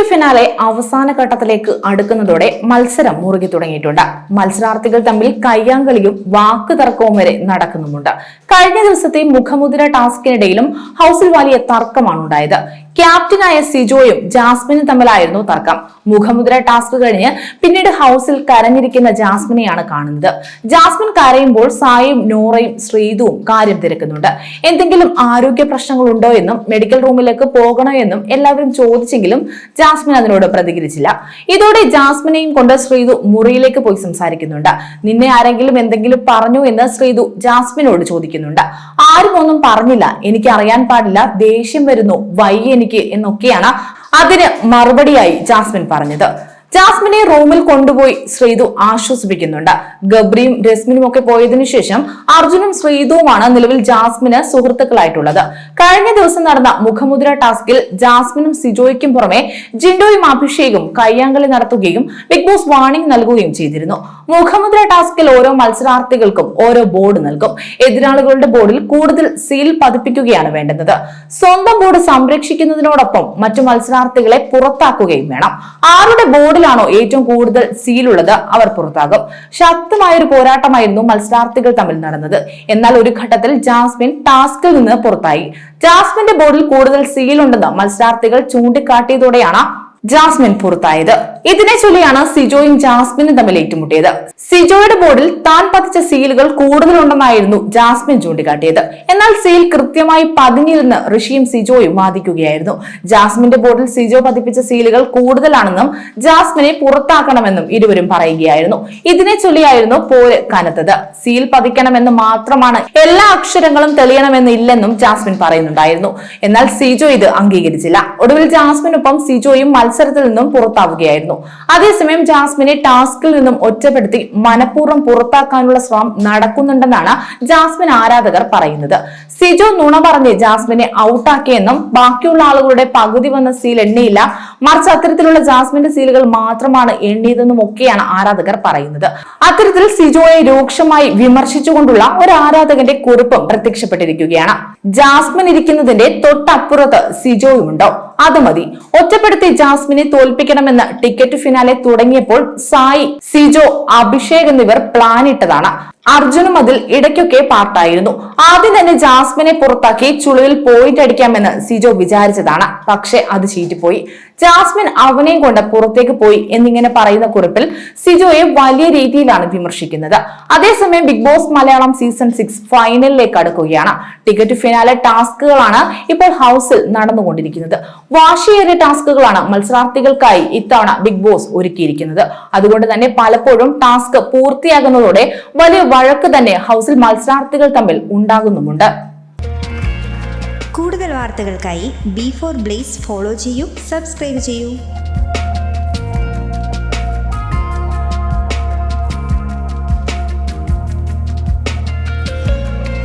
To finale അവസാന ഘട്ടത്തിലേക്ക് അടുക്കുന്നതോടെ മത്സരം മുറുകി തുടങ്ങിയിട്ടുണ്ട്. മത്സരാർത്ഥികൾ തമ്മിൽ കയ്യാങ്കളിയും വാക്ക് തർക്കവും വരെ നടക്കുന്നുമുണ്ട്. കഴിഞ്ഞ ദിവസത്തെ മുഖമുദ്ര ടാസ്കിനിടയിലും ഹൗസിൽ വലിയ തർക്കമാണ് ഉണ്ടായത്. ക്യാപ്റ്റനായ സിജോയും ജാസ്മിനും തമ്മിലായിരുന്നു തർക്കം. മുഖമുദ്ര ടാസ്ക് കഴിഞ്ഞ് പിന്നീട് ഹൗസിൽ കരഞ്ഞിരിക്കുന്ന ജാസ്മിനെയാണ് കാണുന്നത്. ജാസ്മിൻ കരയുമ്പോൾ സായും നോറയും ശ്രീതുവും കാര്യം തിരക്കുന്നുണ്ട്. എന്തെങ്കിലും ആരോഗ്യ പ്രശ്നങ്ങൾ ഉണ്ടോ എന്നും മെഡിക്കൽ റൂമിലേക്ക് പോകണോ എന്നും എല്ലാവരും ചോദിച്ചെങ്കിലും ജാസ്മിൻ അതിനോട് പ്രതികരിച്ചില്ല. ഇതോടെ ജാസ്മിനെയും കൊണ്ട് ശ്രീതു മുറിയിലേക്ക് പോയി സംസാരിക്കുന്നുണ്ട്. നിന്നെ ആരെങ്കിലും എന്തെങ്കിലും പറഞ്ഞു എന്ന് ശ്രീതു ജാസ്മിനോട് ചോദിക്കുന്നുണ്ട്. ആരും ഒന്നും പറഞ്ഞില്ല. എനിക്ക് അറിയാൻ പാടില്ല. ദേഷ്യം വരുന്നു. വൈ എനിക്ക് എന്നൊക്കെയാണ് അതിന് മറുപടിയായി ജാസ്മിൻ പറഞ്ഞത്. ജാസ്മിനെ റൂമിൽ കൊണ്ടുപോയി ശ്രീതു ആശ്വസിപ്പിക്കുന്നുണ്ട്. ഗബ്രിയും രസ്മിനും ഒക്കെ പോയതിനു ശേഷം അർജുനും ശ്രീതുവുമാണ് നിലവിൽ ജാസ്മിന് സുഹൃത്തുക്കളായിട്ടുള്ളത്. കഴിഞ്ഞ ദിവസം നടന്ന മുഖമുദ്ര ടാസ്കിൽ ജാസ്മിനും സിജോയ്ക്കും പുറമെ ജിൻഡോയും അഭിഷേകും കയ്യാങ്കളി നടത്തുകയും ബിഗ് ബോസ് വാണിംഗ് നൽകുകയും ചെയ്തിരുന്നു. മുഖമുദ്ര ടാസ്കിൽ ഓരോ മത്സരാർത്ഥികൾക്കും ഓരോ ബോർഡ് നൽകും. എതിരാളികളുടെ ബോർഡിൽ കൂടുതൽ സീൽ പതിപ്പിക്കുകയാണ് വേണ്ടുന്നത്. സ്വന്തം ബോർഡ് സംരക്ഷിക്കുന്നതിനോടൊപ്പം മറ്റു മത്സരാർത്ഥികളെ പുറത്താക്കുകയും വേണം. ആരുടെ ബോർഡിലാണോ ഏറ്റവും കൂടുതൽ സീലുള്ളത് അവർ പുറത്താകും. ശക്തമായ ഒരു പോരാട്ടമായിരുന്നു മത്സരാർത്ഥികൾ തമ്മിൽ നടന്നത്. എന്നാൽ ഒരു ഘട്ടത്തിൽ ജാസ്മിൻ ടാസ്കിൽ നിന്ന് പുറത്തായി. ജാസ്മിന്റെ ബോർഡിൽ കൂടുതൽ സീൽ സീലുണ്ടെന്ന് മത്സരാർത്ഥികൾ ചൂണ്ടിക്കാട്ടിയതോടെയാണ് ജാസ്മിൻ പുറത്തായത്. ഇതിനെ ചൊല്ലിയാണ് സിജോയും ജാസ്മിനും തമ്മിൽ ഏറ്റുമുട്ടിയത്. സിജോയുടെ ബോർഡിൽ താൻ പതിച്ച സീലുകൾ കൂടുതലുണ്ടെന്നായിരുന്നു ജാസ്മിൻ ചൂണ്ടിക്കാട്ടിയത്. എന്നാൽ സീൽ കൃത്യമായി പതിഞ്ഞിരുന്ന് ഋഷിയും സിജോയും വാദിക്കുകയായിരുന്നു. ജാസ്മിന്റെ ബോർഡിൽ സിജോ പതിപ്പിച്ച സീലുകൾ കൂടുതലാണെന്നും ജാസ്മിനെ പുറത്താക്കണമെന്നും ഇരുവരും പറയുകയായിരുന്നു. ഇതിനെ ചൊല്ലിയായിരുന്നു പോര് കനത്തത്. സീൽ പതിക്കണമെന്ന് മാത്രമാണ് എല്ലാ അക്ഷരങ്ങളും തെളിയണമെന്നില്ലെന്നും ജാസ്മിൻ പറയുന്നുണ്ടായിരുന്നു. എന്നാൽ സിജോ ഇത് അംഗീകരിച്ചില്ല. ഒടുവിൽ ജാസ്മിനൊപ്പം സിജോയും മത്സരത്തിൽ നിന്നും പുറത്താവുകയായിരുന്നു. അതേസമയം ജാസ്മിനെ ടാസ്കിൽ നിന്നും ഒറ്റപ്പെടുത്തി മനഃപൂർവം പുറത്താക്കാനുള്ള ശ്രമം നടക്കുന്നുണ്ടെന്നാണ് ജാസ്മിൻ ആരാധകർ പറയുന്നത്. സിജോ നുണ പറഞ്ഞ് ജാസ്മിനെ ഔട്ടാക്കിയെന്നും ബാക്കിയുള്ള ആളുകളുടെ പകുതി വന്ന സീൽ എണ്ണിയില്ല. മറിച്ച് അത്തരത്തിലുള്ള ജാസ്മിന്റെ സീലുകൾ മാത്രമാണ് എണ്ണിയതെന്നും ഒക്കെയാണ് ആരാധകർ പറയുന്നത്. അത്തരത്തിൽ സിജോയെ രൂക്ഷമായി വിമർശിച്ചുകൊണ്ടുള്ള ഒരു ആരാധകന്റെ കുറിപ്പും പ്രത്യക്ഷപ്പെട്ടിരിക്കുകയാണ്. ജാസ്മിൻ ഇരിക്കുന്നതിന്റെ തൊട്ടപ്പുറത്ത് സിജോയുമുണ്ടോ. അത് മതി. ഒറ്റപ്പെടുത്തി ജാസ്മിനെ തോൽപ്പിക്കണമെന്ന് ടിക്കറ്റ് ഫിനാലെ തുടങ്ങിയപ്പോൾ സായി സിജോ അഭിഷേക് എന്നിവർ പ്ലാൻ ഇട്ടതാണ്. അർജുനും അതിൽ ഇടയ്ക്കൊക്കെ പാർട്ടായിരുന്നു. ആദ്യം തന്നെ ജാസ്മിനെ പുറത്താക്കി ചുളിയിൽ പോയിന്റ് അടിക്കാമെന്ന് സിജോ വിചാരിച്ചതാണ്. പക്ഷെ അത് ചീറ്റിപ്പോയി. ജാസ്മിൻ അവനെയും കൊണ്ട് പുറത്തേക്ക് പോയി എന്നിങ്ങനെ പറയുന്ന കുറിപ്പിൽ സിജോയെ വലിയ രീതിയിലാണ് വിമർശിക്കുന്നത്. അതേസമയം big boss Malayalam season six ഫൈനലിലേക്ക് അടുക്കുകയാണ്. ടിക്കറ്റ് ഫിനാലെ ടാസ്കുകളാണ് ഇപ്പോൾ ഹൗസിൽ നടന്നുകൊണ്ടിരിക്കുന്നത്. വാശിയേറിയ ടാസ്കുകളാണ് മത്സരാർത്ഥികൾക്കായി ഇത്തവണ ബിഗ് ബോസ് ഒരുക്കിയിരിക്കുന്നത്. അതുകൊണ്ട് തന്നെ പലപ്പോഴും ടാസ്ക് പൂർത്തിയാകുന്നതോടെ വലിയ വഴക്ക് തന്നെ ഹൗസിൽ മത്സരാർത്ഥികൾ തമ്മിൽ ഉണ്ടാകുന്നുമുണ്ട്. കൂടുതൽ വാർത്തകൾക്കായി ബി ഫോർ ബ്ലേസ് ഫോളോ ചെയ്യൂ സബ്സ്ക്രൈബ് ചെയ്യൂ.